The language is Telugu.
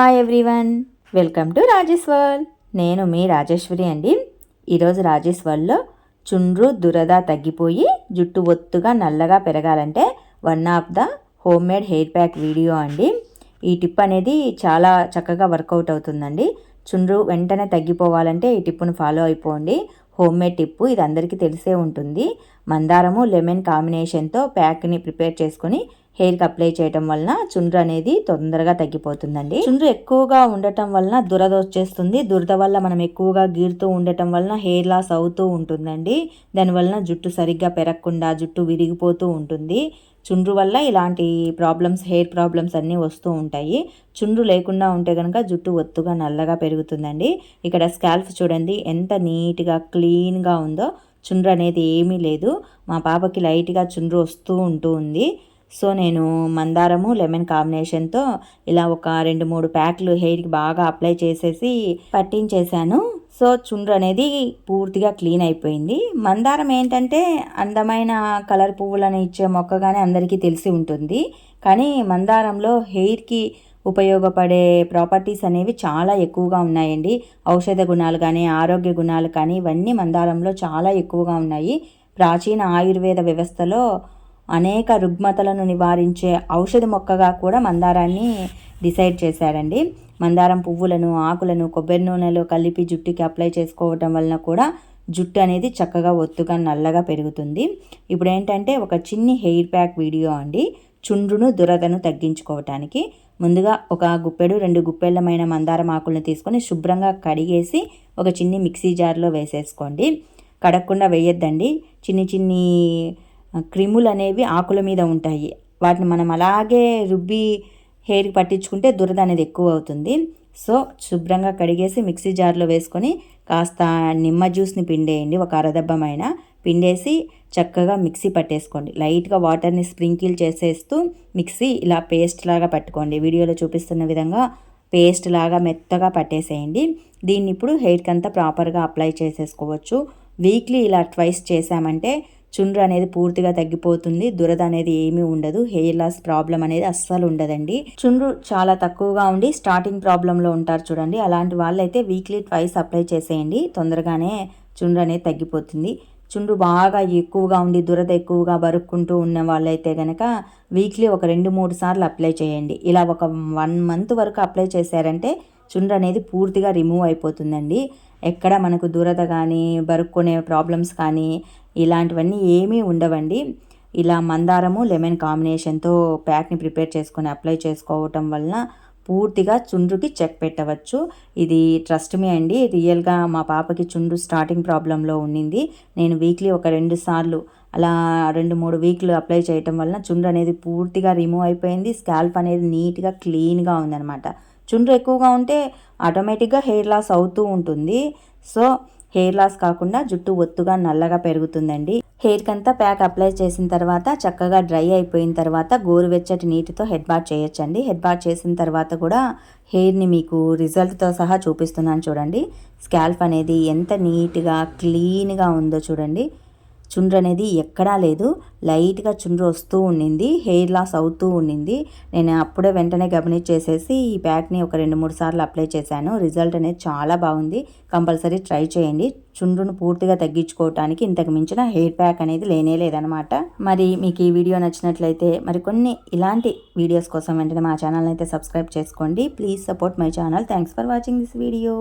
Hi everyone welcome to Rajesh world నేను మీ రాజేశ్వరి అండి. ఈరోజు రాజేష్ వరల్డ్లో చుండ్రు దురద తగ్గిపోయి జుట్టు ఒత్తుగా నల్లగా పెరగాలంటే one of the home made hair pack video అండి. ఈ టిప్ అనేది చాలా చక్కగా వర్కౌట్ అవుతుందండి. చుండ్రు వెంటనే తగ్గిపోవాలంటే ఈ టిప్పును ఫాలో అయిపోండి. హోమ్ మేడ్ టిప్పు ఇది అందరికీ తెలిసే ఉంటుంది. మందారము లెమన్ కాంబినేషన్తో ప్యాక్ని ప్రిపేర్ చేసుకొని హెయిర్కి అప్లై చేయటం వలన చుండ్రు అనేది తొందరగా తగ్గిపోతుందండి. చుండ్రు ఎక్కువగా ఉండటం వలన దురద వచ్చేస్తుంది దురద వల్ల మనం ఎక్కువగా గీరుతూ ఉండటం వలన హెయిర్ లాస్ అవుతూ ఉంటుందండి. దానివలన జుట్టు సరిగ్గా పెరగకుండా జుట్టు విరిగిపోతూ ఉంటుంది. చుండ్రు వల్ల ఇలాంటి ప్రాబ్లమ్స్ హెయిర్ ప్రాబ్లమ్స్ అన్నీ వస్తూ ఉంటాయి. చుండ్రు లేకుండా ఉంటే కనుక జుట్టు ఒత్తుగా నల్లగా పెరుగుతుందండి. ఇక్కడ స్కాల్ఫ్ చూడండి. ఎంత నీట్గా క్లీన్గా ఉందో చుండ్రు అనేది ఏమీ లేదు. మా పాపకి లైట్గా చుండ్రు వస్తూ ఉంటూ ఉంది. సో నేను మందారము లెమన్ కాంబినేషన్తో ఇలా ఒక రెండు మూడు ప్యాక్లు హెయిర్కి బాగా అప్లై చేసేసి పట్టించేశాను. సో చుండ్రు అనేది పూర్తిగా క్లీన్ అయిపోయింది. మందారం ఏంటంటే అందమైన కలర్ పువ్వులను ఇచ్చే మొక్కగానే అందరికీ తెలిసి ఉంటుంది. కానీ మందారంలో హెయిర్కి ఉపయోగపడే ప్రాపర్టీస్ అనేవి చాలా ఎక్కువగా ఉన్నాయండి. ఔషధ గుణాలు కానీ ఆరోగ్య గుణాలు కానీ ఇవన్నీ మందారంలో చాలా ఎక్కువగా ఉన్నాయి. ప్రాచీన ఆయుర్వేద వ్యవస్థలో అనేక రుగ్మతలను నివారించే ఔషధ మొక్కగా కూడా మందారాన్ని డిసైడ్ చేశారండి. మందారం పువ్వులను ఆకులను కొబ్బరి నూనెలో కలిపి జుట్టుకి అప్లై చేసుకోవటం వలన కూడా జుట్టు అనేది చక్కగా ఒత్తుగా నల్లగా పెరుగుతుంది. ఇప్పుడు ఏంటంటే ఒక చిన్ని హెయిర్ ప్యాక్ వీడియో అండి. చుండ్రును దురదను తగ్గించుకోవటానికి. ముందుగా ఒక గుప్పెడు రెండు గుప్పెళ్ళమైన మందారం ఆకులను తీసుకొని శుభ్రంగా కడిగేసి ఒక చిన్ని మిక్సీ జార్లో వేసేసుకోండి. కడగకుండా వేయొద్దండి. చిన్ని చిన్ని క్రిములు అనేవి ఆకుల మీద ఉంటాయి. వాటిని మనం అలాగే రుబ్బి హెయిర్కి పట్టించుకుంటే దురద అనేది ఎక్కువ అవుతుంది. సో శుభ్రంగా కడిగేసి మిక్సీ జార్లో వేసుకొని కాస్త నిమ్మ జ్యూస్ని పిండేయండి. ఒక అరదబ్బమైన పిండేసి చక్కగా మిక్సీ పట్టేసుకోండి. లైట్గా వాటర్ని స్ప్రింకిల్ చేసేస్తూ మిక్సీ ఇలా పేస్ట్ లాగా పట్టుకోండి. వీడియోలో చూపిస్తున్న విధంగా పేస్ట్ లాగా మెత్తగా పట్టేసేయండి. దీన్ని ఇప్పుడు హెయిర్కి అంతా ప్రాపర్గా అప్లై చేసేసుకోవచ్చు. వీక్లీ ఇలా ట్వైస్ చేసామంటే చుండ్రు అనేది పూర్తిగా తగ్గిపోతుంది దురద అనేది ఏమీ ఉండదు హెయిర్ లాస్ ప్రాబ్లం అనేది అస్సలు ఉండదండి. చుండ్రు చాలా తక్కువగా ఉండి స్టార్టింగ్ ప్రాబ్లంలో ఉంటారు చూడండి అలాంటి వాళ్ళైతే వీక్లీ ట్వైస్ అప్లై చేసేయండి తొందరగానే చుండ్రు అనేది తగ్గిపోతుంది. చుండ్రు బాగా ఎక్కువగా ఉండి దురద ఎక్కువగా బరుక్కుంటూ ఉన్న వాళ్ళైతే కనుక వీక్లీ ఒక రెండు మూడు సార్లు అప్లై చేయండి. ఇలా ఒక వన్ మంత్ వరకు అప్లై చేశారంటే చుండ్రు అనేది పూర్తిగా రిమూవ్ అయిపోతుందండి. ఎక్కడ మనకు దురద కానీ బరుక్కునే ప్రాబ్లమ్స్ కానీ ఇలాంటివన్నీ ఏమీ ఉండవండి. ఇలా మందారము లెమన్ కాంబినేషన్తో ప్యాక్ని ప్రిపేర్ చేసుకొని అప్లై చేసుకోవటం వలన పూర్తిగా చుండ్రుకి చెక్ పెట్టవచ్చు. ఇది ట్రస్ట్ మీ అండి. రియల్గా మా పాపకి చుండ్రు స్టార్టింగ్ ప్రాబ్లంలో ఉండింది. నేను వీక్లీ ఒక రెండు సార్లు అలా రెండు మూడు వీక్లు అప్లై చేయటం వలన చుండ్రు అనేది పూర్తిగా రిమూవ్ అయిపోయింది. స్కాల్ప్ అనేది నీట్గా క్లీన్గా ఉందనమాట చుండ్రు ఎక్కువగా ఉంటే ఆటోమేటిక్గా హెయిర్ లాస్ అవుతూ ఉంటుంది. సో హెయిర్ లాస్ కాకుండా జుట్టు ఒత్తుగా నల్లగా పెరుగుతుందండి. హెయిర్కి అంతా ప్యాక్ అప్లై చేసిన తర్వాత చక్కగా డ్రై అయిపోయిన తర్వాత గోరువెచ్చటి నీటితో హెడ్ బాత్ చేయొచ్చండి. హెడ్ బాత్ చేసిన తర్వాత కూడా హెయిర్ని మీకు రిజల్ట్తో సహా చూపిస్తున్నాను చూడండి. స్కాల్ప్ అనేది ఎంత నీట్గా క్లీన్గా ఉందో చూడండి. చుండ్రు అనేది ఎక్కడా లేదు. లైట్గా చుండ్రు వస్తూ ఉండింది. హెయిర్ లాస్ అవుతూ ఉండింది. నేను అప్పుడే వెంటనే గమనించేసేసి ఈ ప్యాక్ని ఒక రెండు మూడు సార్లు అప్లై చేశాను. రిజల్ట్ అనేది చాలా బాగుంది. కంపల్సరీ ట్రై చేయండి. చుండ్రును పూర్తిగా తగ్గించుకోవటానికి ఇంతకు మించిన హెయిర్ ప్యాక్ అనేది లేనే లేదనమాట మరి మీకు ఈ వీడియో నచ్చినట్లయితే మరి కొన్ని ఇలాంటి వీడియోస్ కోసం వెంటనే మా ఛానల్ అయితే సబ్స్క్రైబ్ చేసుకోండి. Please support my channel. Thanks for watching this video.